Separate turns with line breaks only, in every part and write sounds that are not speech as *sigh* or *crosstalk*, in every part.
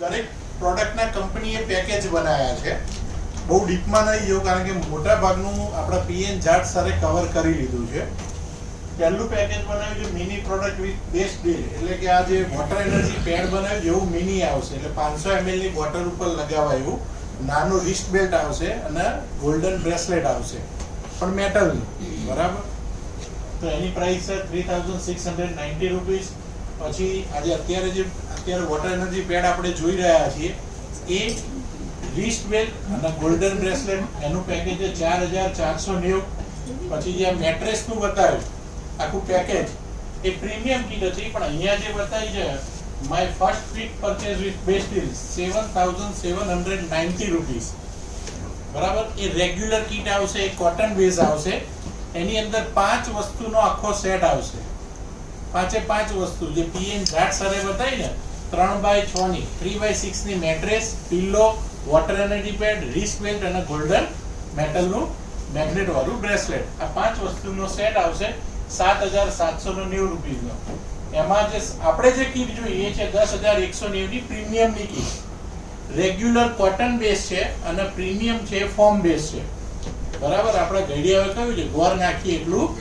દરેક પ્રોડક્ટના કંપનીએ પેકેજ બનાવ્યા છે. બહુ ડીપમાં નહીં જવું કારણ કે મોટા ભાગનું આપણા પીએન જાટ સરે કવર કરી લીધું છે. પહેલું પેકેજ બનાવ્યું છે mini product with best deal એટલે કે આ જે વોટર એનર્જી પેડ બનાવ્યું છે, એવું મિની આવશે. એટલે પાંચસો એમએલની બોટલ ઉપર લગાવાય. નાનું રિસ્ટ બેલ્ટ આવશે અને ગોલ્ડન બ્રેસલેટ આવશે. પણ મેટલનું બરાબર? તો એની પ્રાઇસ છે three thousand six hundred ninety rupees પછી આજે અત્યારે જે અત્યારે વોટર એનર્જી પેડ આપણે જોઈ રહ્યા છીએ, એ રિસ્ટ બેલ્ટ અને ગોલ્ડન બ્રેસલેટ એનું પેકેજ છે ચાર હજાર ચારસો નેવું. પછી જે મેટ્રેસનું બતાવ્યું, આખું પેકેજ એ પ્રીમિયમ કીટ હતી, પણ અહીંયા જે બતાવી છે my first fit purchase with best deal seven thousand seven hundred ninety rupees બરાબર? એ રેગ્યુલર કીટ આવશે, એ કોટન બેઝ આવશે. એની અંદર પાંચ વસ્તુનો આખો સેટ આવશે. પાંચે પાંચ વસ્તુ. જે પીએન ઘાટ સરે બતાવી ને, ત્રણ બાય છ ની three by સિક્સની mattress pillow water energy pad wrist belt અને ગોલ્ડન મેટલનું મેગ્નેટ વાળું બ્રેસલેટ આ પાંચ વસ્તુનો સેટ આવશે સાત હજાર સાતસો ને નેવું રૂપિયાનો. એમાં જે આપણે જે કીટ જોઈએ છે દસ હજાર એકસો નેવું ની પ્રીમિયમની કીટ. રેગ્યુલર કોટન બેઝ છે અને પ્રીમિયમ છે ફોર્મ બેઝ છે. બરાબર? આપણે ઘડિયા કહ્યું છે? ગોર નાખીએ એટલું.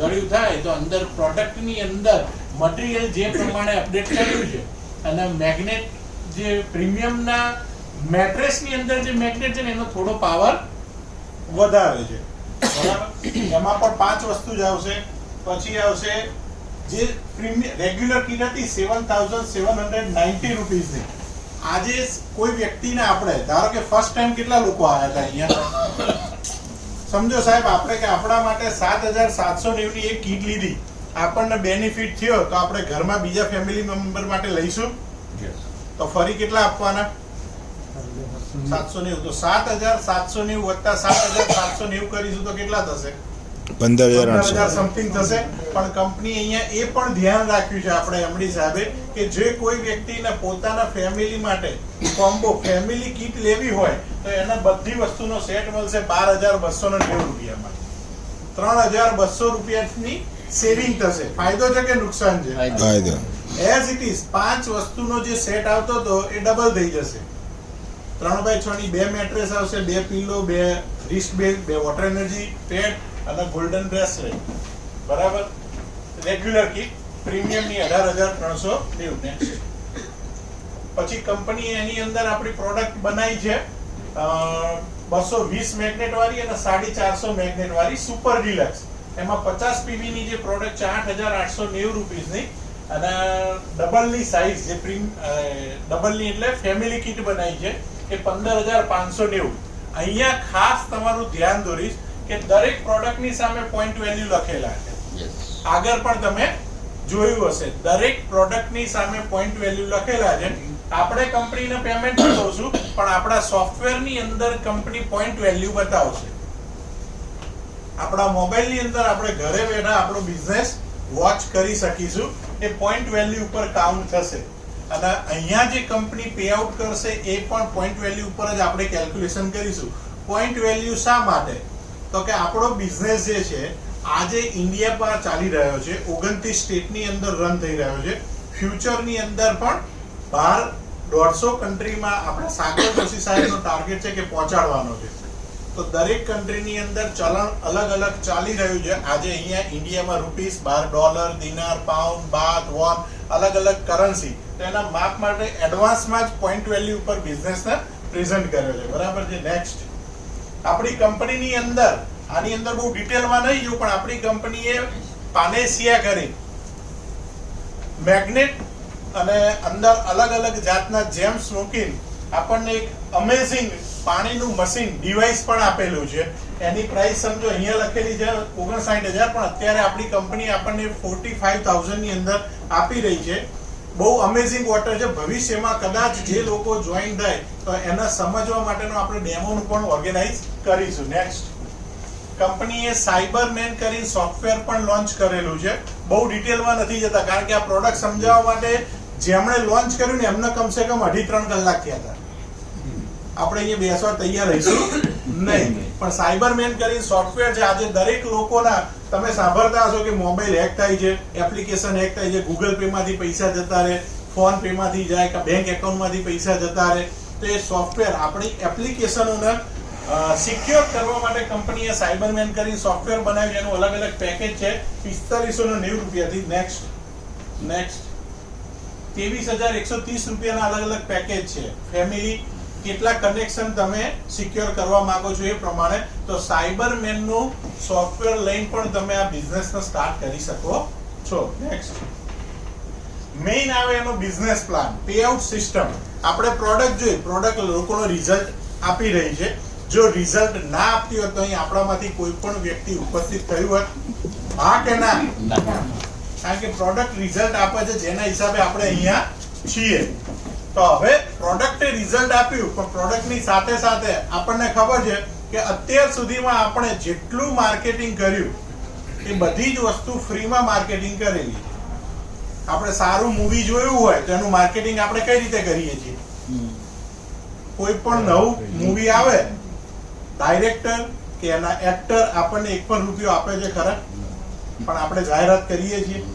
ગળ્યું થાય તો અંદર પ્રોડક્ટની અંદર મટીરિયલ જે પ્રમાણે અપડેટ કર્યું છે અને મેગ્નેટ જે પ્રીમિયમના મેટ્રેસની અંદર જે મેગ્નેટ છે ને એનો થોડો પાવર વધારે છે. બરાબર? એમાં પણ પાંચ વસ્તુ જ આવશે. પછી આવશે જે પ્રીમિયમ રેગ્યુલર કિટ હતી seven thousand seven hundred ninety રૂપીઝની આજે કોઈ વ્યક્તિને આપણે, ધારો કે ફર્સ્ટ ટાઈમ કેટલા લોકો આવ્યા હતા અહીંયા? સમજો સાહેબ આપણે કે આપણા માટે સાત હજાર સાતસો નેવની એક કીટ લીધી. આપણને બેનિફિટ થયો તો આપણે ઘરમાં બીજા ફેમિલી મેમ્બર માટે લઈશું? તો ફરી કેટલા આપવાના? સાતસો નેવું. તો સાત હજાર સાતસો નેવું વત્તા સાત હજાર સાતસો નેવું કરીશું તો કેટલા થશે?
પંદર હજાર આઠસો.
સમથિંગ થશે. પણ કંપની અહીંયા એ પણ ધ્યાન રાખ્યું છે આપણે એમડી સાહેબે કે જે કોઈ વ્યક્તિને પોતાના ફેમિલી માટે કોમ્બો ફેમિલી કીટ લેવી હોય તો એને બધી વસ્તુનો સેટ મળશે બાર હજાર બસો ને નેવું રૂપિયામાં. ત્રણ હજાર બસો રૂપિયાની સેવિંગ થશે. ફાયદો છે કે નુકસાન છે?
ફાયદો.
એઝ ઇટ ઇઝ પાંચ વસ્તુનો જે સેટ આવતો હતો એ ડબલ થઈ જશે. ત્રણ બાય છ ની બે મેટ્રેસ આવશે બે પિલ્લો બે રિસ્ટ બેલ્ટ બે વોટર એનર્જી પેડ અને ગોલ્ડન બ્રેસલેટ બરાબર? રેગ્યુલર કિટ પ્રીમિયમની અઢાર હજાર ત્રણસો નેવું. પછી કંપની એની અંદર આપણી પ્રોડક્ટ બનાવી છે બસો વીસ મેગ્નેટ વાળી અને સાડી ચારસો મેગ્નેટ વાળી સુપર ડિલક્સ એમાં પચાસ પીવી ની જે પ્રોડક્ટ છે, આઠ હજાર આઠસો નેવું રૂપીઝની અને ડબલની સાઈઝ જે પ્રીમ ડબલની એટલે ફેમિલી કિટ બનાવી છે, એ પંદર હજાર પાંચસો નેવું. અહીંયા ખાસ તમારું ધ્યાન દોરીશ કે દરેક પ્રોડક્ટની સામે પોઈન્ટ વેલ્યુ લખેલા છે. આગળ પણ તમે જોયું હશે. દરેક પ્રોડક્ટની સામે પોઈન્ટ વેલ્યુ લખેલા છે. આપણે કંપનીને પેમેન્ટ ચૂકવશું પણ આપણા સોફ્ટવેરની અંદર કંપની પોઈન્ટ વેલ્યુ બતાવશે. આપણા મોબાઈલની અંદર આપણે ઘરે બેઠા આપણો બિઝનેસ વોચ કરી શકીશું. એ પોઈન્ટ વેલ્યુ ઉપર કાઉન્ટ થશે. અને અહીંયા જે કંપની પે આઉટ કરશે એ પણ પોઈન્ટ વેલ્યુ ઉપર જ આપણે કેલ્ક્યુલેશન કરીશું. પોઈન્ટ વેલ્યુ શા માટે? તો કે આપણો બિઝનેસ જે છે, આજે ઇન્ડિયા પર ચાલી રહ્યો છે, ઓગણત્રીસ સ્ટેટની અંદર રન થઈ રહ્યો છે. ફ્યુચરની અંદર પણ બહાર દોઢસો કન્ટ્રીમાં આપણે સાગર જોશી સાહેબનો ટાર્ગેટ છે કે પહોંચાડવાનો છે. તો દરેક કન્ટ્રીની અંદર ચલણ અલગ અલગ ચાલી રહ્યું છે. આજે અહીંયા ઇન્ડિયામાં રૂપીસ બાર dollar dinar pound baht won અલગ અલગ કરન્સી તો એના માપ માટે એડવાન્સમાં જ પોઈન્ટ વેલ્યુ ઉપર બિઝનેસને પ્રેઝન્ટ કર્યો છે. બરાબર છે? નેક્સ્ટ આપણી કંપનીની અંદર, આની અંદર બહુ ડિટેલમાં નહીં જો પણ આપણી કંપનીએ પાનેસિયા કરી. મેગ્નેટ અને અંદર અલગ અલગ જાતના જેમ્સ મૂકીને આપણને એક અમેઝિંગ પાણીનું મશીન ડિવાઇસ પણ આપેલું છે. એની પ્રાઇસ સમજો, અહીંયા લખેલી છે ઓગણસાઠ હજાર, પણ અત્યારે આપણી કંપની આપણને ફોર્ટી ફાઈવ થાઉઝન્ડની અંદર આપી રહી છે. બહુ અમેઝિંગ વોટર છે. ભવિષ્યમાં કદાચ જે લોકો જોઈન થાય તો એને સમજવા માટેનો આપણે ડેમોનું પણ ઓર્ગેનાઇઝ કરીશું. નેક્સ્ટ કંપનીએ સાયબરમેન કરીને સોફ્ટવેર પણ લોન્ચ કરેલું છે. બહુ ડિટેલમાં નથી જતા કારણ કે આ પ્રોડક્ટ સમજાવવા માટે જેમણે લોન્ચ કર્યું ને એમને કમસે કમ અઢી ત્રણ કલાક થયા હતા. આપણે અહીંયા બેસવા તૈયાર રહીશું? *coughs* નહીં. પણ સાયબરમેન કરીને સોફ્ટવેર છે આજે દરેક લોકોના તમે સાંભળતા હશો કે મોબાઈલ હેક થાય છે એપ્લિકેશન હેક થાય છે ગૂગલ પે માંથી પૈસા જતા રહે ફોન પે માંથી જાય કે બેંક એકાઉન્ટમાંથી પૈસા જતા રહે. તો એ સોફ્ટવેર આપણી એપ્લિકેશનોને સિક્યોર કરવા માટે કંપનીએ સાયબરમેન કરી સોફ્ટવેર બનાવ્યું એનું અલગ અલગ પેકેજ છે. પિસ્તાલીસો ને નેવું રૂપિયાથી નેક્સ્ટ નેક્સ્ટ ત્રેવીસ હજાર એકસો ત્રીસ રૂપિયાના અલગ અલગ પેકેજ છે. ફેમિલી કેટલા કનેક્શન તમે સિક્યોર કરવા માંગો છો એ પ્રમાણે તો સાયબરમેનનું સોફ્ટવેર લઈને પણ તમે આ બિઝનેસને સ્ટાર્ટ કરી શકો છો. નેક્સ્ટ મેઇન આવે એનો business plan pay out system આપણે પ્રોડક્ટ જોઈએ પ્રોડક્ટ લોકોનો રિઝલ્ટ આપી રહી છે. જો રિઝલ્ટ ના આપતી હોય તો અહીં આપણામાંથી કોઈ પણ વ્યક્તિ ઉપસ્થિત થયું હોય. હા કે ના? કારણ કે પ્રોડક્ટ રિઝલ્ટ આપે છે જેના હિસાબે આપણે અહીંયા છીએ. તો હવે પ્રોડક્ટે રિઝલ્ટ આપ્યું, પણ પ્રોડક્ટની સાથે સાથે આપણને ખબર છે કે અત્યાર સુધીમાં આપણે જેટલું માર્કેટિંગ કર્યું, એ બધી જ વસ્તુ ફ્રીમાં માર્કેટિંગ કરેલી. આપણે સારું મૂવી જોયું હોય, તો એનું માર્કેટિંગ આપણે કઈ રીતે કરીએ છીએ? કોઈ પણ નવું મૂવી આવે ડાયરેક્ટર કે એના એક્ટર આપણને એક પણ રૂપિયો આપે છે ખરા? પણ આપણે જાહેરાત કરીએ છીએ.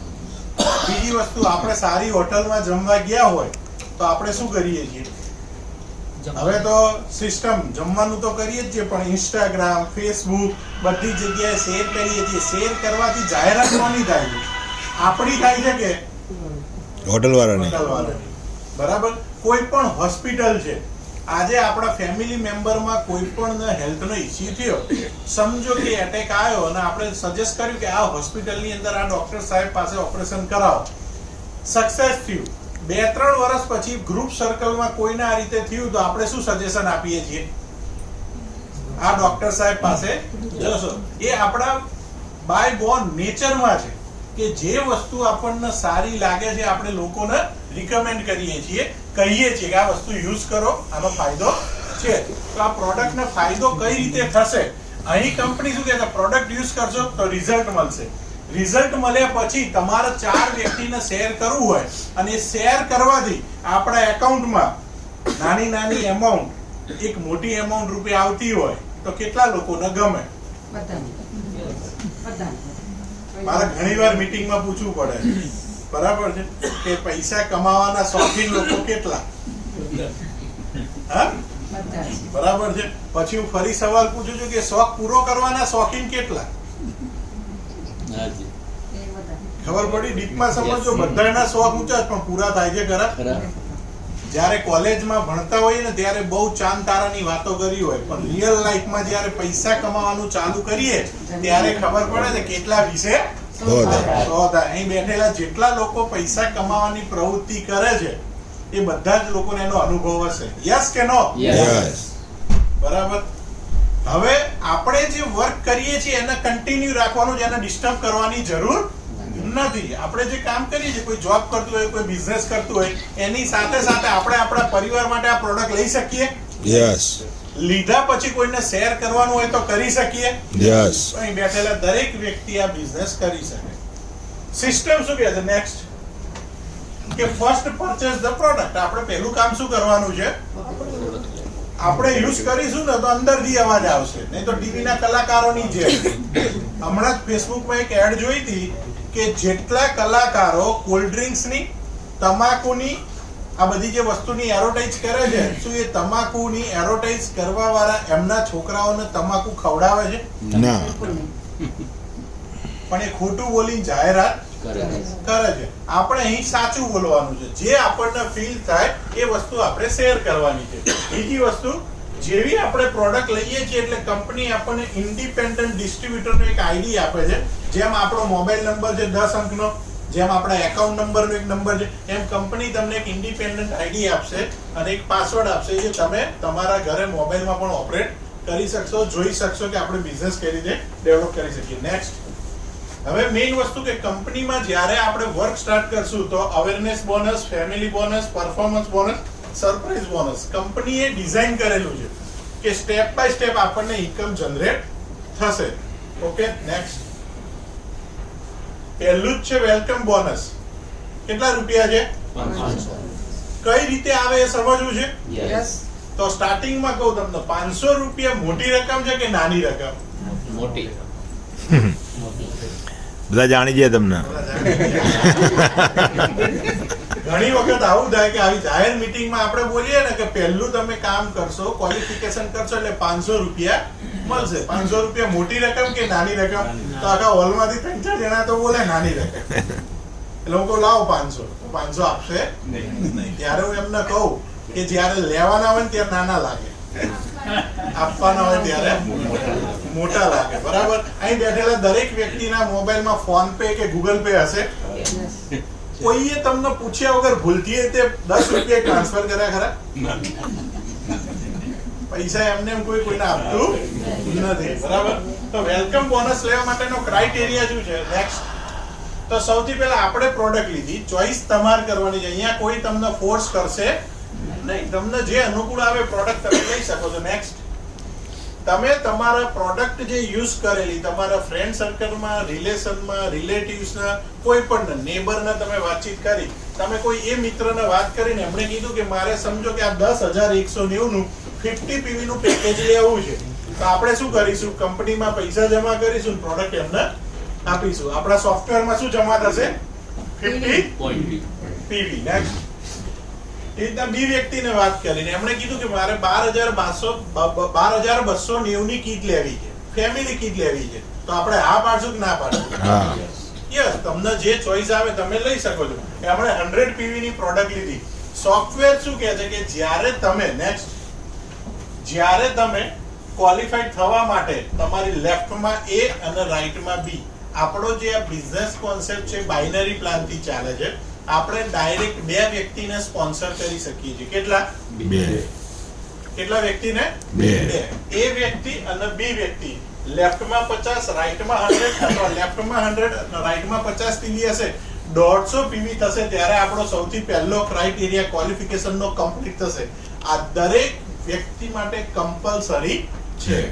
બીજી વસ્તુ, આપણે સારી હોટલમાં જમવા ગયા હોય તો આપણે શું કરીએ છીએ? હવે તો સિસ્ટમ જમવાનું તો કરીએ જ છીએ પણ ઇન્સ્ટાગ્રામ ફેસબુક બધી જગ્યાએ શેર કરીએ છીએ. શેર કરવાથી જાહેરાત કોની થાય છે? આપણી થાય છે કે
હોટલ વાળાની
બરાબર? કોઈ પણ હોસ્પિટલ છે. આજે આપણા ફેમિલી મેમ્બરમાં કોઈ પણ હેલ્થનો ઇસ્યુ થયો સમજો કે એટેક આવ્યો અને આપણે સજેસ્ટ કર્યું કે આ હોસ્પિટલની અંદર આ ડોક્ટર સાહેબ પાસે ઓપરેશન કરાવો. સક્સેસ થયું. બે ત્રણ વર્ષ પછી ગ્રુપ સર્કલમાં કોઈને આ રીતે થયું, તો આપણે શું સજેશન આપીએ છીએ? આ ડોક્ટર સાહેબ પાસે જશો. એ આપણા બાય બોર્ન નેચરમાં છે કે જે વસ્તુ આપણને સારી લાગે છે, આપણે લોકોને રિકમેન્ડ કરીએ છીએ, કહીએ છીએ કે આ વસ્તુ યુઝ કરો આનો ફાયદો છે. તો આ પ્રોડક્ટનો ફાયદો કઈ રીતે થશે? અહીં કંપની શું કહે પ્રોડક્ટ યુઝ કરશો તો રિઝલ્ટ મળશે. રિઝલ્ટ મળ્યા પછી તમારે ચાર વ્યક્તિને શેર કરવું હોય અને શેર કરવાથી આપણા એકાઉન્ટમાં નાની નાની એમાઉન્ટ એક મોટી એમાઉન્ટ રૂપે આવતી હોય તો કેટલા લોકોને ગમે? મારે ઘણીવાર મિટિંગમાં પૂછવું પડે બરાબર છે? કે પૈસા કમાવાના શોખીન લોકો કેટલા? હા? બરાબર છે? પછી હું ફરી સવાલ પૂછું છું કે શોખ પૂરો કરવાના શોખીન કેટલા? ખબર પડી? ડીપમાં સમજો બધાના શોખ ઊંચા પણ પૂરા થાય છે ખરા. જ્યારે કોલેજમાં ભણતા હોઈએ ને ત્યારે બહુ ચાંદ તારાની વાતો કરી હોય. પણ રિયલ લાઈફમાં જ્યારે પૈસા કમાવાનું ચાલુ કરીએ ત્યારે ખબર પડે ને કેટલા વિશે. અહીં બેઠેલા જેટલા લોકો પૈસા કમાવાની પ્રવૃત્તિ કરે છે એ બધા જ લોકોને એનો અનુભવ હશે. યસ કે નો
યસ
બરાબર? હવે આપણે જે વર્ક કરીએ છીએ એને કન્ટિન્યુ રાખવાનું છે એને ડિસ્ટર્બ કરવાની જરૂર નથી. આપણે જે કામ કરીએ છીએ કોઈ જોબ કરતું હોય કોઈ બિઝનેસ કરતું હોય એની સાથે સાથે આપણે આપણા પરિવાર માટે આ પ્રોડક્ટ લઈ શકીએ.
યસ
લીધા પછી કોઈને શેર કરવાનું હોય તો કરી શકીએ.
યસ
અહીં બેઠેલા દરેક વ્યક્તિ આ બિઝનેસ કરી શકે. સિસ્ટમ શું કહે છે? નેક્સ્ટ કે ફર્સ્ટ પરચેસ ધ પ્રોડક્ટ આપણે પહેલું કામ શું કરવાનું છે? આપણે યુઝ કરીશું ને તો અંદરથી અવાજ આવશે. નહીં તો ટીવીના કલાકારોની જેમ. હમણાં જ ફેસબુકમાં એક એડ જોઈ હતી કે જેટલા કલાકારો કોલ્ડ ડ્રિંક્સની તમાકુની આ બધી જે વસ્તુની એડવર્ટાઇઝ કરે છે શું એ તમાકુની એડવર્ટાઇઝ કરવા વાળા એમના છોકરાઓને તમાકુ ખવડાવે છે?
ના.
પણ એ ખોટું બોલીને જાહેરાત કરે છે. આપણે અહીં સાચું બોલવાનું છે. જે આપણને ફીલ થાય એ વસ્તુ આપણે શેર કરવાની છે. બીજી વસ્તુ, જેવી આપણે પ્રોડક્ટ લઈએ છીએ એટલે કંપની આપણને ઇન્ડિપેન્ડન્ટ ડિસ્ટ્રીબ્યુટરનો એક આઈડી આપે છે. જેમ આપણો મોબાઈલ નંબર છે દસ અંકનો, જેમ આપણા એકાઉન્ટ નંબરનો એક નંબર છે, એમ કંપની તમને એક ઇન્ડિપેન્ડન્ટ આઈડી આપશે અને એક પાસવર્ડ આપશે જે તમે તમારા ઘરે મોબાઈલમાં પણ ઓપરેટ કરી શકશો, જોઈ શકશો કે આપણે બિઝનેસ કઈ રીતે ડેવલપ કરી શકીએ. નેક્સ્ટ હવે મેઇન વસ્તુ કે કંપનીમાં જ્યારે આપણે વર્ક સ્ટાર્ટ કરશું તો awareness bonus family bonus performance bonus surprise bonus કંપનીએ ડિઝાઇન કરેલું છે કે સ્ટેપ બાય સ્ટેપ આપણને ઇન્કમ જનરેટ થશે. ઓકે નેક્સ્ટ પહેલું જ છે વેલકમ બોનસ કેટલા રૂપિયા છે? કઈ રીતે આવે એ સમજવું છે? તો સ્ટાર્ટિંગમાં કહું તમને પાંચસો રૂપિયા મોટી રકમ છે કે નાની રકમ?
મોટી. *laughs*
બધા જાણી જાય તમને.
ઘણી વખત આવું થાય કે આવી જાહેર મિટિંગમાં આપણે બોલીએ ને કે પહેલું તમે કામ કરશો ક્વોલિફિકેશન કરશો એટલે પાંચસો રૂપિયા મળશે. પાંચસો રૂપિયા મોટી રકમ કે નાની રકમ? તો આખા હોલમાંથી ત્રણ ચાર જણા તો બોલે નાની રકમ. કહું, લાવો પાંચસો. પાંચસો આપશે? ત્યારે હું એમને કહું કે જ્યારે લેવાના હોય ને ત્યારે નાના લાગે. આપવાના હોય ત્યારે. મોટા લાગે, બરાબર? અહીં બેઠેલા દરેક વ્યક્તિના મોબાઈલમાં ફોન પે કે ગૂગલ પે હશે? કોઈએ તમને પૂછ્યા વગર ભૂલથી તે દસ રૂપિયા ટ્રાન્સફર કર્યા ખરા? પૈસા એમને એમ કોઈ કોઈને આપતું નથી, બરાબર? તો વેલકમ બોનસ લેવા માટેનો ક્રાઇટેરિયા શું છે? નેક્સ્ટ તો સૌથી પહેલા આપણે પ્રોડક્ટ લીધી, ચોઈસ તમારે કરવાની છે. અહીંયા કોઈ તમને ફોર્સ કરશે નહીં. તમને જે અનુકૂળ આવે પ્રોડક્ટ તમે લઈ શકો છો. નેક્સ્ટ તમે તમારા પ્રોડક્ટ જે યુઝ કરેલી તમારા ફ્રેન્ડ સર્કલમાં રિલેશનમાં રિલેટિવ્સના કોઈ પણ નેબરના તમે વાતચીત કરી તમે કોઈ એ મિત્રને વાત કરીને એમણે કીધું કે મારે સમજો કે આ દસ હજાર એકસો નેવુંનું ફિફ્ટી પીવીનું પેકેજ લેવું છે. તો આપણે શું કરીશું? કંપનીમાં પૈસા જમા કરીશું પ્રોડક્ટ એમને આપીશું. આપણા સોફ્ટવેરમાં શું જમા થશે? ફિફ્ટી પીવી નેક્સ્ટ એ રીતના બી વ્યક્તિને વાત કરીને એમણે કીધું કે મારે બાર હજાર બારસો બાર હજાર બસો નેવું ની કીટ લેવી છે. ફેમિલી કીટ લેવી છે. તો આપણે હા પાડશું કે ના પાડશું? યસ તમને જે ચોઈસ આવે તમે લઈ શકો છો. એમણે 100 પીવી ની પ્રોડક્ટ લીધી. સોફ્ટવેર શું કહે છે કે જ્યારે તમે નેક્સ્ટ જ્યારે તમે ક્વોલિફાઈડ થવા માટે તમારી લેફ્ટમાં એ અને રાઈટમાં બી આપણો જે આ બિઝનેસ કોન્સેપ્ટ છે બાઇનરી પ્લાનથી ચાલે છે આપણે ડાયરેક્ટ બે વ્યક્તિને સ્પોન્સર કરી શકીએ છીએ. કેટલા?
બે.
કેટલા વ્યક્તિને?
બે.
એ વ્યક્તિ અને બી વ્યક્તિ. લેફ્ટમાં પચાસ રાઈટમાં હંડ્રેડ અથવા લેફ્ટમાં હંડ્રેડ રાઈટમાં પચાસ પીવી હશે. દોઢસો પીવી થશે ત્યારે આપણો સૌથી પહેલો ક્રાઇટેરિયા ક્વોલિફિકેશન નો કમ્પ્લીટ થશે. આ દરેક વ્યક્તિ માટે કમ્પલસરી છે.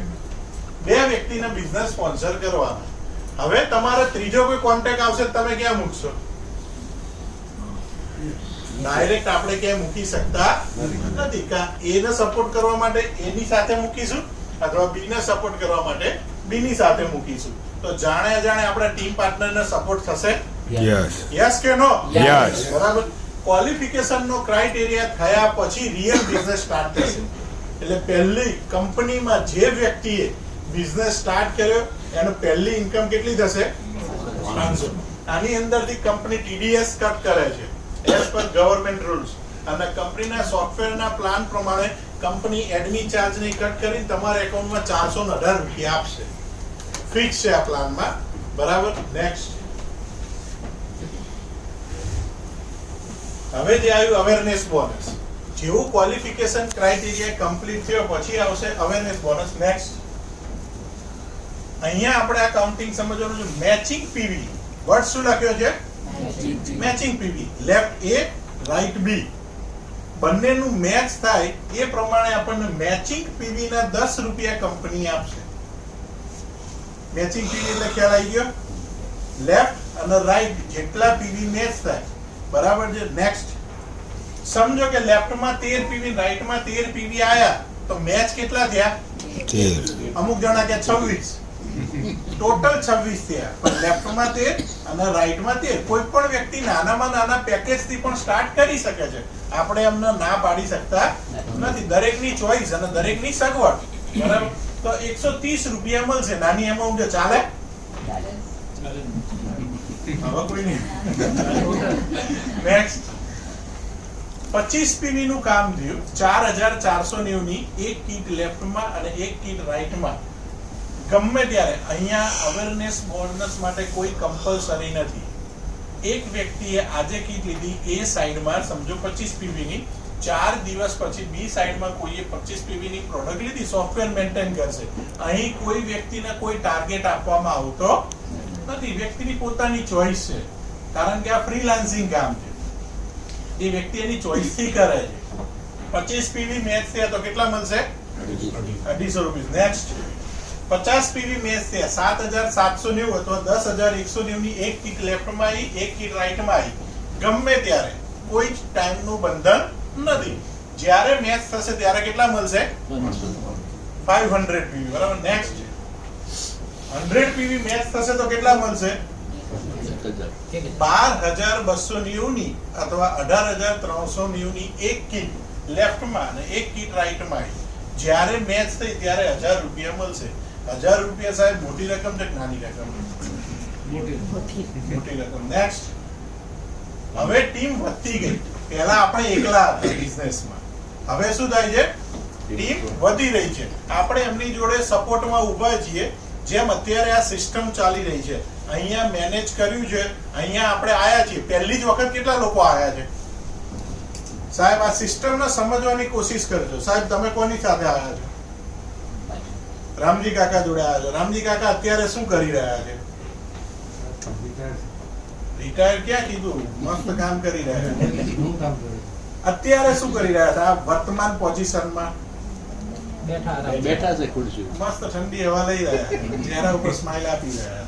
બે વ્યક્તિને બિઝનેસ સ્પોન્સર કરવાના. હવે તમારે ત્રીજો કોઈ કોન્ટેક્ટ આવશે તમે ક્યાં મૂકશો? ડાયરેક્ટ આપણે ક્યાંય મૂકી શકતા નથી. કારણ એને સપોર્ટ કરવા માટે એની સાથે મૂકીશું અથવા બી ને સપોર્ટ કરવા માટે બી ની સાથે મૂકીશું. તો જાણે અજાણે આપણા ટીમ પાર્ટનરને સપોર્ટ થશે?
યસ
કે નો
યસ
બરાબર. ક્વોલિફિકેશન નો ક્રાઇટેરિયા થયા પછી રિયલ બિઝનેસ સ્ટાર્ટ થશે. એટલે પહેલી કંપનીમાં જે વ્યક્તિએ બિઝનેસ સ્ટાર્ટ કર્યો એનો પહેલી ઇન્કમ કેટલી થશે? 500 આની અંદરથી કંપની ટીડીએસ કટ કરે છે. એઝ પર ગવર્મેન્ટ રૂલ્સ અને કંપનીના સોફ્ટવેરના પ્લાન પ્રમાણે કંપની એડમિન ચાર્જને કટ કરીને તમારા એકાઉન્ટમાં ચારસો અઢાર રૂપિયા આપશે. ફિક્સ છે આ પ્લાનમાં બરાબર? નેક્સ્ટ હવે જે આવ્યું અવેરનેસ બોનસ જેવું ક્વોલિફિકેશન ક્રાઇટેરિયા કમ્પ્લીટ થયો, પછી આવશે અવેરનેસ બોનસ નેક્સ્ટ અહીંયા આપણે આ કાઉન્ટિંગ સમજવાનું છે. મેચિંગ પીવી વર્ડ શું લખ્યો છે? Matching PV left A right B બંનેનું મેચ થાય એ પ્રમાણે આપણને મેચિંગ પીવી ના દસ રૂપિયા કંપની આપશે. મેચિંગ પીવી એટલે ખ્યાલ આવી ગયો? લેફ્ટ અને રાઈટ જેટલા પીવી મેચ થાય. બરાબર છે? નેક્સ્ટ સમજો કે લેફ્ટમાં તેર પીવી રાઈટમાં તેર પીવી આયા તો મેચ કેટલા થયા? અમુક જણા કે 26 ટોટલ 26 થયા પણ લેફ્ટમાં 13 અને રાઈટમાં 13 કોઈ પણ વ્યક્તિ નાનામાં નાના પેકેજથી પણ સ્ટાર્ટ કરી શકે છે. આપણે એમને ના પાડી શકતા નથી. દરેકની ચોઈસ અને દરેકની સગવડ. બરાબર? તો 130 રૂપિયા મળશે. નાની અમાઉન્ટ ચાલે? હવે કોઈ નહીં. નેક્સ્ટ પચીસ પીવી નું કામ થયું. ચાર હજાર ચારસો નેવું ની એક કીટ લેફ્ટમાં અને એક કીટ રાઈટમાં ગમે ત્યારે અહીંયા અવેરનેસ બોનસ માટે કોઈ કમ્પલસરી નથી. એક વ્યક્તિએ આજે કીટ લીધી એ સાઈડમાં સમજો પચીસ પીવીની ચાર દિવસ પછી બી સાઈડમાં કોઈએ પચીસ પીવીની પ્રોડક્ટ લીધી સોફ્ટવેર મેન્ટેન કરશે. અહીં કોઈ વ્યક્તિને કોઈ ટાર્ગેટ આપવામાં આવતો નથી. વ્યક્તિની પોતાની ચોઈસ છે. કારણ કે આ ફ્રીલાન્સિંગ કામ છે. એ વ્યક્તિ એની ચોઈસથી કરે છે. પચીસ પીવી મેચ થયા તો કેટલા મળશે? અઢીસો. રૂપિયા. નેક્સ્ટ પચાસ પીવી મેચ છે. સાત હજાર સાતસો નેવું અથવા દસ હજાર એકસો નેવું ની એક કીટ લેફ્ટમાં આવી, એક કીટ રાઈટમાં આવી. ગમે ત્યારે, કોઈ જ ટાઈમનું બંધન નથી. જ્યારે મેચ થશે ત્યારે કેટલા મળશે? ફાઈવ હંડ્રેડ પીવી, બરાબર? નેક્સ્ટ હંડ્રેડ પીવી મેચ થશે તો કેટલા મળશે? બાર હજાર બસો નેવુંની અથવા અઢાર હજાર ત્રણસો નેવુંની એક કીટ લેફ્ટમાં અને એક કીટ રાઇટમાં આવી. જ્યારે મેચ થઈ ત્યારે હજાર રૂપિયા મળશે. હજાર રૂપિયા સાહેબ મોટી રકમ છે નાની રકમ? મોટી. રકમ. નેક્સ્ટ હવે ટીમ વધતી ગઈ. પહેલા આપણે એકલા હતા બિઝનેસમાં હવે શું થાય છે? ટીમ વધી રહી છે. આપણે એમની જોડે સપોર્ટમાં ઊભા છીએ. જેમ અત્યારે આ સિસ્ટમ ચાલી રહી છે. અહીંયા મેનેજ કર્યું છે. અહીંયા આપણે આયા છીએ. પહેલી જ વખત કેટલા લોકો આયા છે? સાહેબ આ સિસ્ટમને સમજવાની કોશિશ કરજો. સાહેબ તમે કોની સાથે આયા છો? રામજી કાકા જોડે આયા છો. રામજી કાકા અત્યારે શું કરી રહ્યા છે? રિટાયર ક્યાં કીધું? મસ્ત કામ કરી રહ્યા છે. અત્યારે શું કરી રહ્યા છે? આ વર્તમાન પોઝિશનમાં
બેઠા છે ખુરશી
મસ્ત ઠંડી હવા લઈ રહ્યા ચહેરા ઉપર આપી રહ્યા છે.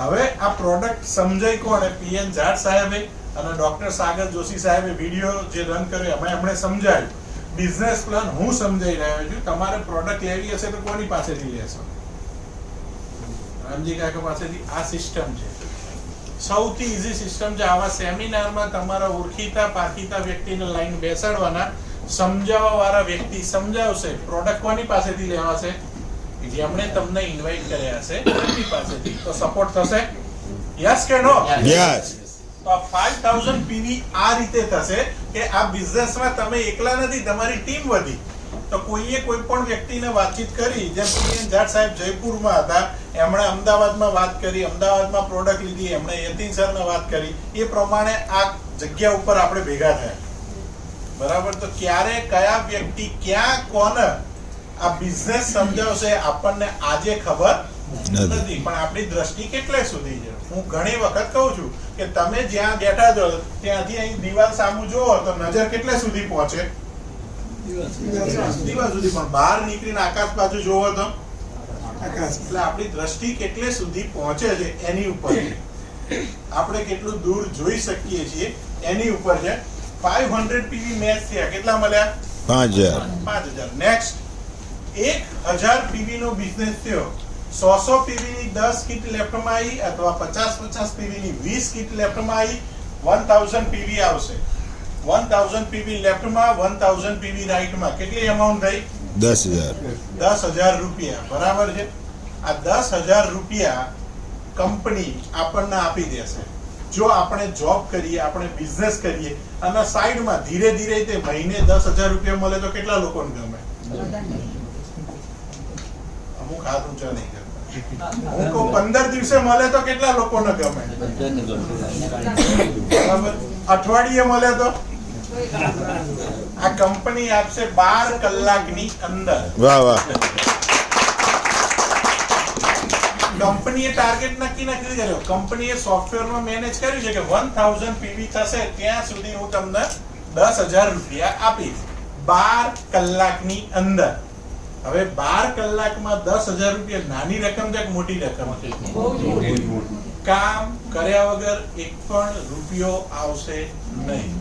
હવે આ પ્રોડક્ટ સમજાઈ કોણે પીએન જાટ સાહેબે અને ડોક્ટર સાગર જોશી સાહેબે વીડિયો જે રન કર્યો એમાં એમણે સમજાવ્યું બિઝનેસ પ્લાન હું સમજાઈ રહ્યો છું. તમારે પ્રોડક્ટ લેવી હશે તો કોની પાસેથી લેશો? રામજી કાકા પાસેથી આ સિસ્ટમ છે. સૌથી ઈઝી સિસ્ટમ છે. આવા સેમિનારમાં તમારા ઓળખીતા પારખીતા વ્યક્તિને લાઈન બેસાડવાના સમજાવવા વાળા વ્યક્તિ સમજાવશે પ્રોડક્ટ કોની પાસેથી લેવાશે? જેમણે તમને ઇન્વાઇટ કર્યા છે એમની પાસેથી. તો સપોર્ટ થશે? યસ કે નો
યસ
તો આ 5000 પીવી આ રીતે થશે કે આ બિઝનેસમાં તમે એકલા નથી તમારી ટીમ વધી. તો કોઈએ કોઈ પણ વ્યક્તિને વાતચીત કરી જેમ પીએન જાટ સાહેબ જયપુરમાં હતા એમણે અમદાવાદમાં વાત કરી અમદાવાદમાં પ્રોડક્ટ લીધી એમણે યતીન સરને વાત કરી. એ પ્રમાણે આ જગ્યા ઉપર આપણે ભેગા થયા. બરાબર? તો ક્યારે કયા વ્યક્તિ ક્યાં કોને આ બિઝનેસ સમજાવશે આપણને આજે ખબર
નથી.
નથી. પણ આપણી દ્રષ્ટિ કેટલે સુધી છે? હું ઘણી વખત કહું છું કે તમે જ્યાં બેઠા છો ત્યાંથી અહીં દિવાલ સામુ જોવો તો નજર કેટલે સુધી પહોંચે? દિવાલ સુધી. પણ બહાર નીકળીને આકાશ બાજુ જોવો તો? એટલે આપણી દ્રષ્ટિ કેટલે સુધી પહોંચે છે એની ઉપર આપણે કેટલું દૂર જોઈ શકીએ છીએ એની ઉપર છે. 500 પીવી મેચ થયા. કેટલા મળ્યા?
પાંચ હજાર.
પાંચ હજાર. નેક્સ્ટ એક હજાર પીવી નો બિઝનેસ થયો. સો સો પીવી ની દસ કિટ લેફ્ટમાં આવી અથવા પચાસ પચાસ પીવી ની વીસ કિટ લેફ્ટમાં આવી વન થાઉઝન્ડ પીવી આવશે. વન થાઉઝન્ડ પીવી લેફ્ટમાં વન થાઉઝન્ડ પીવી રાઈટમાં. કેટલી અમાઉન્ટ થઈ?
દસ હજાર.
દસ હજાર રૂપિયા. બરાબર છે? આ દસ હજાર રૂપિયા કંપની આપણને આપી દેશે. જો આપણે જોબ કરીએ આપણે બિઝનેસ કરીએ અને સાઈડમાં ધીરે ધીરે તે મહિને દસ હજાર રૂપિયા મળે તો કેટલા લોકોને ગમે? અમુક હાથ ઊંચા નહીં કરતા હું કહું પંદર દિવસે મળે તો કેટલા લોકોને ગમે? બરાબર? અઠવાડિયે મળે તો? આ કંપની આપશે બાર કલાકની અંદર.
વાહ વાહ.
કંપનીએ ટાર્ગેટ નક્કી નક્કી કર્યો. કંપનીએ સોફ્ટવેરમાં મેનેજ કર્યું છે કે વન થાઉઝન્ડ પીવી થશે ત્યાં સુધી હું તમને દસ હજાર રૂપિયા આપીશ. બાર કલાકની અંદર. હવે બાર કલાકમાં દસ હજાર રૂપિયા નાની રકમ છે કે મોટી રકમ કામ કર્યા વગર એક પણ રૂપિયો આવશે નહીં.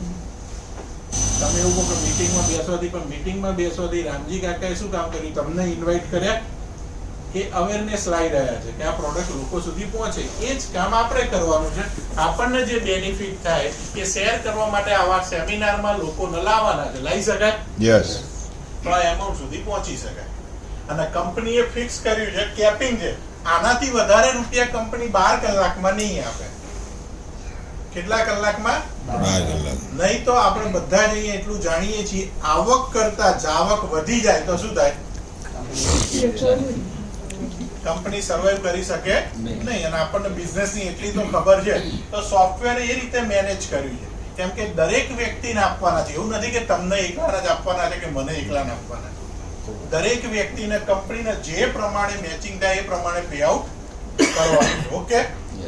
તમે એવું કહો કે મીટિંગમાં બેસવાથી પણ મીટિંગમાં બેસવાથી રામજી કાકાએ શું કામ કર્યું? તમને ઇન્વાઇટ કર્યા એ અવેરનેસ લાવી રહ્યા છે કે આ પ્રોડક્ટ લોકો સુધી પહોંચે. એ જ કામ આપણે કરવાનું છે. આપણને જે બેનિફિટ થાય એ શેર કરવા માટે આવા સેમિનારમાં લોકોને લાવવાના છે. લઈ શકાય?
યસ
તો આ એમાઉન્ટ સુધી પહોંચી શકાય. અને કંપનીએ ફિક્સ કર્યું છે કેપિંગ છે. આનાથી વધારે રૂપિયા કંપની બાર કલાકમાં નહીં આપે. કેટલા કલાકમાં? નહીં તો આપણે બધા જઈએ એટલું જાણીએ છીએ આવક કરતા જાવક વધી જાય તો શું થાય? કંપની સર્વાઈવ કરી શકે નહીં. અને આપણને બિઝનેસની એટલી તો ખબર છે. તો સોફ્ટવેર એ રીતે મેનેજ કર્યું છે. કેમ કે દરેક વ્યક્તિને આપવાના છે. એવું નથી કે તમને એકલાને જ આપવાના છે કે મને એકલાને આપવાના છે. દરેક વ્યક્તિને કંપનીને જે પ્રમાણે મેચિંગ થાય એ પ્રમાણે પે આઉટ કરવાનું ઓકે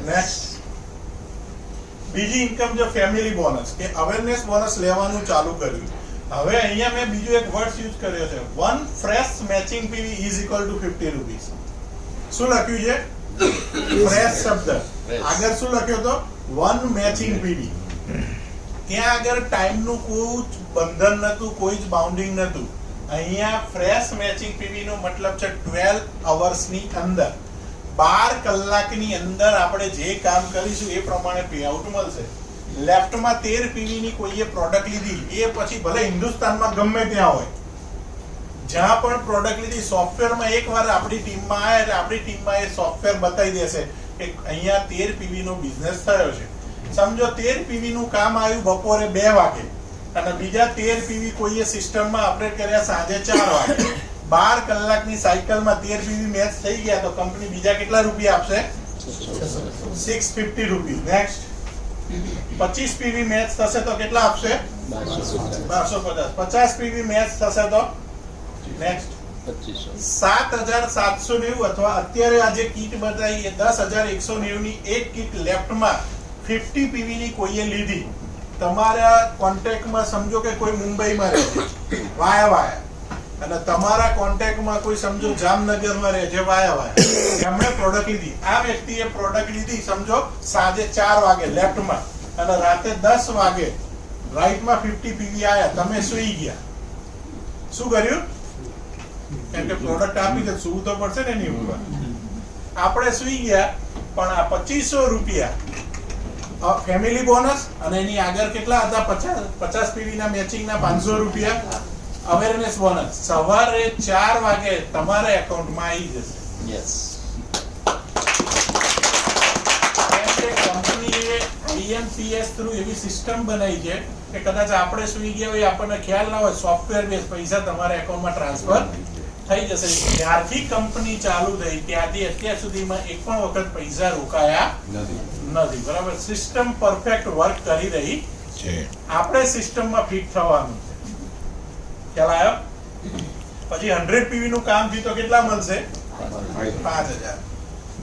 નેક્સ્ટ બીજી ઇન્કમ છે ફેમિલી બોનસ કે અવેરનેસ બોનસ લેવાનું ચાલુ કર્યું. હવે અહીંયા મેં બીજો એક વર્ડ યુઝ કર્યો છે. One fresh matching PV is equal to 50 rupees શું લખ્યું છે? ફ્રેશ શબ્દ. આગળ શું લખ્યો તો? વન મેચિંગ પીવી ત્યાં આગળ ટાઈમનું કોઈ જ બંધન નહોતું, કોઈ જ બાઉન્ડિંગ નહોતું. અહીંયા ફ્રેશ મેચિંગ પીવીનો મતલબ છે 12 અવર્સની અંદર. બાર કલાકની અંદર આપણે જે કામ કરીશું એ પ્રમાણે પેઆઉટ મળશે. લેફ્ટમાં તેર પીવીની કોઈએ પ્રોડક્ટ લીધી, એ પછી ભલે હિન્દુસ્તાનમાં ગમે ત્યાં હોય. જ્યાં પણ પ્રોડક્ટ લીધી સોફ્ટવેરમાં એકવાર આપણી ટીમમાં આવે એટલે આપણી ટીમમાં એ સોફ્ટવેર બતાવી દેશે કે અહીંયા તેર પીવીનો બિઝનેસ થયો છે. સમજો, તેર પીવી નું કામ આવ્યું બપોરે બે વાગે. અને બીજા તેર પીવી કોઈએ સિસ્ટમમાં અપડેટ કર્યા સાંજે ચાર વાગે. બાર કલાકની સાયકલમાં તેર પીવી મેચ થઈ ગયા તો કંપની બીજા કેટલા રૂપિયા આપશે? સિક્સ ફિફ્ટી નેક્સ્ટ પચીસ પીવી મેચ થશે તો કેટલા આપશે? બારસો પચાસ. પચાસ પીવી મેચ થશે તો? નેક્સ્ટ સાત હજાર સાતસો નેવું અથવા અત્યારે આ જે કીટ બતાવી એ દસ હજાર એકસો નેવું ની એક કીટ લેફ્ટમાં ફિફ્ટી પીવીની કોઈએ લીધી, તમારા કોન્ટેક્ટમાં સમજો કે કોઈ મુંબઈમાં રહે વાયા વાયા. અને તમારા કોન્ટેક્ટમાં કોઈ સમજો જામનગરમાં રહે છે, વાયા વાયા. એમણે પ્રોડક્ટ લીધી. આ વ્યક્તિએ પ્રોડક્ટ લીધી, સમજો, સાંજે ચાર વાગે લેફ્ટમાં. અને રાતે દસ વાગે રાઈટમાં ફિફ્ટી પીવી આવ્યા તમે સુઈ ગયા. શું કર્યું? કે પ્રોડક્ટ આપી દે, સુવું તો પડશે ને એની ઉપર. આપણે સુઈ ગયા, પણ આ પચીસો રૂપિયા ફેમિલી બોનસ અને એની આગળ કેટલા હતા? પચાસ પચાસ પીવીના મેચિંગના પાંચસો રૂપિયા. અવેરનેસ બોનસ સવારે ચાર વાગે તમારા એકાઉન્ટમાં આવી જશે.
યસ
કંપનીએ આઈએમપીએસ થ્રુ એવી સિસ્ટમ બનાવી છે કે કદાચ આપણે સુઈ ગયા હોય આપણને ખ્યાલ ના હોય સોફ્ટવેર બેઝ પૈસા તમારા એકાઉન્ટમાં ટ્રાન્સફર થઈ જશે. જ્યારથી કંપની ચાલુ થઈ ત્યારથી અત્યાર સુધીમાં એક પણ વખત પૈસા રોકાયા નથી. બરાબર? સિસ્ટમ પરફેક્ટ વર્ક કરી રહી
છે.
આપણે સિસ્ટમમાં ફિટ થવાનું છે. ખ્યાલ આવ્યો? પછી હંડ્રેડ પીવી નું કામ થયું તો કેટલા મળશે? પાંચ હજાર.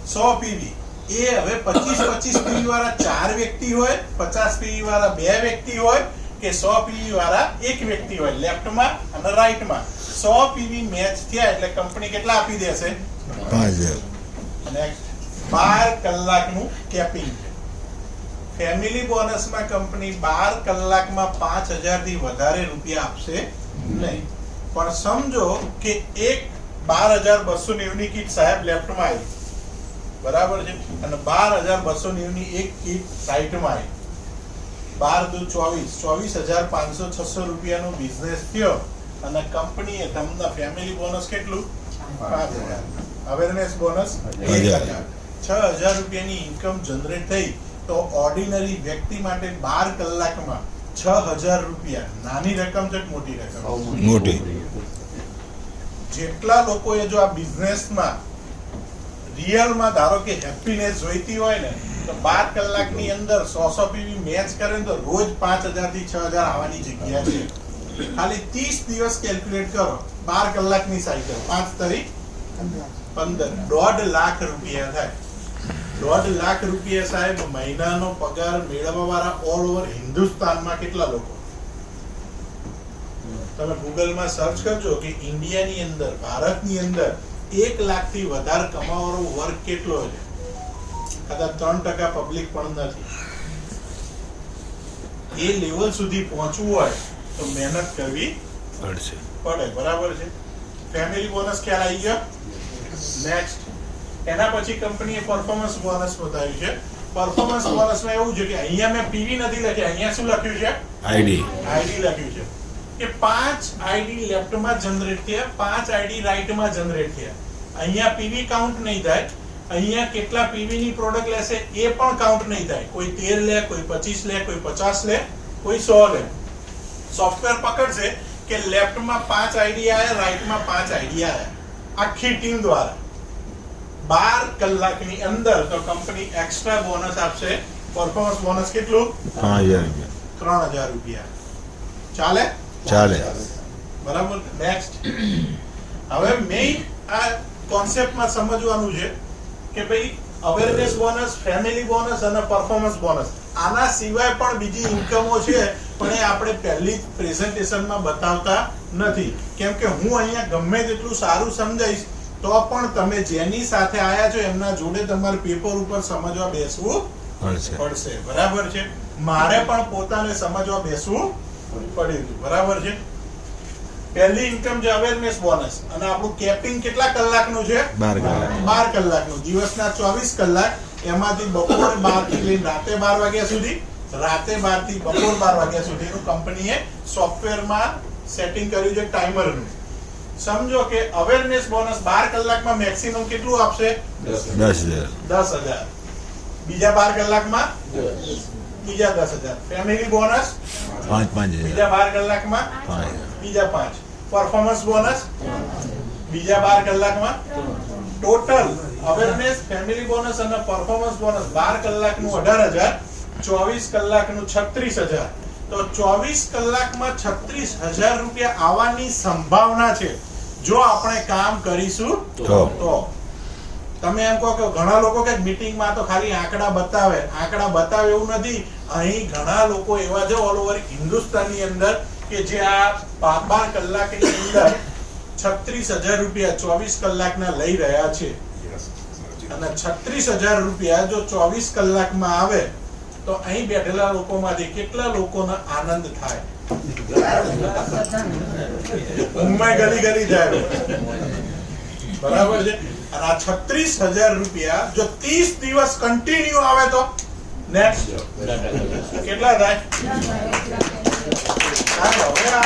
સો પીવી એ હવે પચીસ પચીસ પીવી વાળા ચાર વ્યક્તિ હોય પચાસ પીવી વાળા બે વ્યક્તિ હોય કે સો પીવી વાળા એક વ્યક્તિ હોય લેફ્ટમાં અને રાઈટમાં સો પીવી મેચ થયા એટલે કંપની કેટલા આપી દેશે? અને બાર કલાકનું કેપિંગ ફેમિલી બોનસમાં કંપની બાર કલાકમાં પાંચ હજારથી વધારે રૂપિયા આપશે નહીં. પણ સમજો કે એક બાર હજાર બસો નેવની કીટ સાહેબ લેફ્ટમાં આવી. બરાબર છે? અને બાર હજાર બસો નેવની એક કીટ રાઈટમાં આવી. બાર દુ ચોવીસ. ચોવીસ હજાર પાંચસો છસો રૂપિયાનો બિઝનેસ થયો. અને કંપનીએ તમને ફેમિલી બોનસ કેટલું? પાંચ હજાર. અવેરનેસ બોનસ એક
હજાર.
હજાર. છ હજાર રૂપિયાની ઇન્કમ જનરેટ થઈ તો ઓર્ડિનરી વ્યક્તિ માટે બાર કલાકમાં છ હજાર રૂપિયા. નાની રકમ છે મોટી રકમ?
મોટી.
જેટલા લોકોએ જો આ બિઝનેસમાં રિયલમાં ધારો કે હેપીનેસ જોઈતી હોય ને તો બાર કલાકની અંદર સો સો પીવી મેચ કરે તો રોજ પાંચ હજારથી છ હજાર આવવાની જગ્યા છે. ખાલી ત્રીસ દિવસ કેલ્ક્યુલેટ કરો. બાર કલાકની સાયકલ પાંચ તારીખ, પંદર. દોઢ લાખ રૂપિયા થાય. દોઢ લાખ રૂપિયા સાહેબ મહિનાનો પગાર મેળવવા વાળા ઓલ ઓવર હિન્દુસ્તાનમાં કેટલા લોકો? તમે ગૂગલમાં સર્ચ કરજો કે ઇન્ડિયાની અંદર, ભારતની અંદર એક લાખથી વધારે કમાવાનો વર્ગ કેટલો છે? કદાચ ત્રણ ટકા પબ્લિક પણ નથી. એ લેવલ સુધી પહોંચવું હોય તો મહેનત કરવી
પડશે.
પડે બરાબર છે? ફેમિલી બોનસ ખ્યાલ આવી ગયો? નેક્સ્ટ એના પછી કંપનીએ પરફોર્મન્સ બોનસ બતાવ્યું છે. પરફોર્મન્સ બોનસમાં એવું છે કે અહીંયા મેં પીવી નથી લખ્યા અહીંયા શું લખ્યું છે?
આઈડી
આઈડી લખ્યું છે. કે પાંચ આઈડી લેફ્ટમાં જનરેટ થયા પાંચ આઈડી રાઈટમાં જનરેટ થયા. અહીંયા પીવી કાઉન્ટ નહીં થાય. અહીંયા કેટલા પીવી ની પ્રોડક્ટ લેશે એ પણ કાઉન્ટ નહીં થાય. કોઈ તેર લે કોઈ પચીસ લે કોઈ પચાસ લે કોઈ સો લે. સોફ્ટવેર પકડશે કે લેફ્ટમાં પાંચ આઈડિયા આયા રાઈટમાં પાંચ આઈડિયા આયા. આખી ટીમ દ્વારા. બાર કલાકની અંદર તો કંપની એક્સ્ટ્રા બોનસ આપશે. પરફોર્મન્સ બોનસ કેટલું? ત્રણ હજાર રૂપિયા. ચાલે?
ચાલે.
બરાબર? નેક્સ્ટ હવે મેઇન આ કોન્સેપ્ટમાં સમજવાનું છે કે ભાઈ અવેરનેસ બોનસ ફેમિલી બોનસ અને પરફોર્મન્સ બોનસ આના સિવાય પણ બીજી ઇન્કમો છે પણ એ આપણે પહેલી પ્રેઝન્ટેશનમાં બતાવતા નથી. કેમ કે હું અહીંયા ગમે તેટલું સારું સમજાઈશ તો પણ તમે જેની સાથે આયા છો એમના જોડે તમારે પેપર ઉપર સમજવા બેસવું
પડશે.
પડશે. બરાબર છે? મારે પણ પોતાને સમજવા બેસવું પડ્યું બરાબર છે? પહેલી ઇન્કમ છે અવેરનેસ બોનસ અને આપણું કેપિંગ કેટલા કલાકનું છે?
બાર કલાક.
બાર કલાકનું. દિવસના ચોવીસ કલાક. એમાંથી બપોર બારથી લઈને રાતે બાર વાગ્યા સુધી રાતે બારથી બપોર બાર વાગ્યા સુધીનું કંપનીએ સોફ્ટવેરમાં સેટિંગ કર્યું છે ટાઈમરનું સમજો કે અવેરનેસ બોનસ બાર કલાકમાં મેક્સિમમ કેટલું આપશે?
દસ હજાર.
દસ હજાર. બીજા બાર કલાકમાં? બીજા દસ હજાર. ફેમિલી બોનસ
પાંચ પાંચ
બીજા બાર કલાકમાં? બીજા પાંચ. પરફોર્મન્સ બોનસ બીજા બાર કલાકમાં. ટોટલ અવેરનેસ ફેમિલી બોનસ અને પરફોર્મન્સ બોનસ બાર કલાકનું અઢાર હજાર ચોવીસ કલાકનું છત્રીસ હજાર. તો ચોવીસ કલાકમાં છત્રીસ હજાર રૂપિયા આવવાની સંભાવના છે. જો આપણે કામ કરીશું
તો.
તો. તમે એમ કહો કે ઘણા લોકો કે મીટિંગમાં તો ખાલી આંકડા બતાવે. આંકડા બતાવે એવું નથી. અહીં ઘણા લોકો એવા છે ઓલ ઓવર હિન્દુસ્તાનની અંદર કે જે આ બાર બાર કલાકની અંદર છત્રીસ હજાર રૂપિયા ચોવીસ કલાકના લઈ રહ્યા છે. અને છત્રીસ હજાર રૂપિયા જો ચોવીસ કલાકમાં આવે તો અહીં બેઠેલા લોકોમાંથી કેટલા લોકોનો આનંદ થાય? ગલી ગલી જાય. બરાબર છે? અને આ છત્રીસ હજાર રૂપિયા જો ત્રીસ દિવસ કન્ટિન્યુ આવે તો? નેક્સ્ટ કેટલા થાય? હવે આ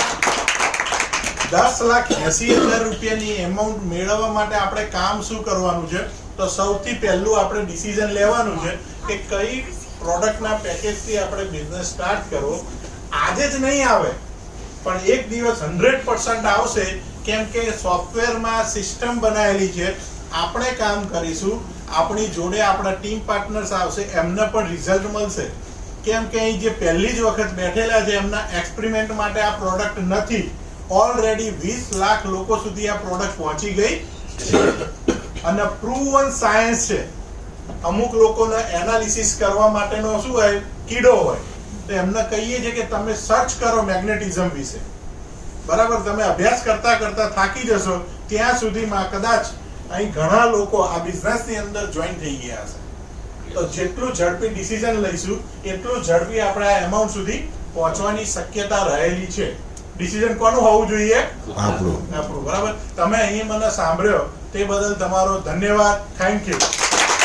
દસ લાખ એસી હજાર રૂપિયાની એમાઉન્ટ મેળવવા માટે આપણે કામ શું કરવાનું છે? તો સૌથી પહેલું આપણે ડિસિઝન લેવાનું છે કે કઈ પ્રોડક્ટના પેકેજથી આપણે બિઝનેસ સ્ટાર્ટ કરવો. આજે જ નહીં આવે, પણ એક દિવસ હંડ્રેડ પર્સન્ટ આવશે, કેમ કે સોફ્ટવેરમાં સિસ્ટમ બનાવેલી છે. આપણે કામ કરીશું, આપણી જોડે આપણા ટીમ પાર્ટનર્સ આવશે, એમને પણ રિઝલ્ટ મળશે. કેમ કે અહીં જે પહેલી જ વખત બેઠેલા છે, એમના એક્સપેરિમેન્ટ માટે આ પ્રોડક્ટ નથી. ઓલરેડી વીસ લાખ લોકો સુધી આ પ્રોડક્ટ પહોંચી ગઈ અને પ્રૂવન સાયન્સ છે. અમુક લોકોને એનાલિસિસ કરવા માટેનો શું હોય, કીડો હોય. તો એમને કહીએ છીએ કે તમે સર્ચ કરો મેગ્નેટિઝમ વિશે. બરાબર? તમે અભ્યાસ કરતા કરતા થાકી જશો. ત્યાં સુધીમાં કદાચ અહીં ઘણા લોકો આ બિઝનેસની અંદર જોઈન થઈ ગયા હશે. તો જેટલું ઝડપી ડિસિઝન લઈશું એટલું ઝડપી આપણે આ એમાઉન્ટ સુધી પહોંચવાની શક્યતા રહેલી છે. ડિસિઝન કોનું હોવું જોઈએ?
આપણું.
આપણું બરાબર? તમે અહીં મને સાંભળ્યો તે બદલ તમારો ધન્યવાદ. Thank you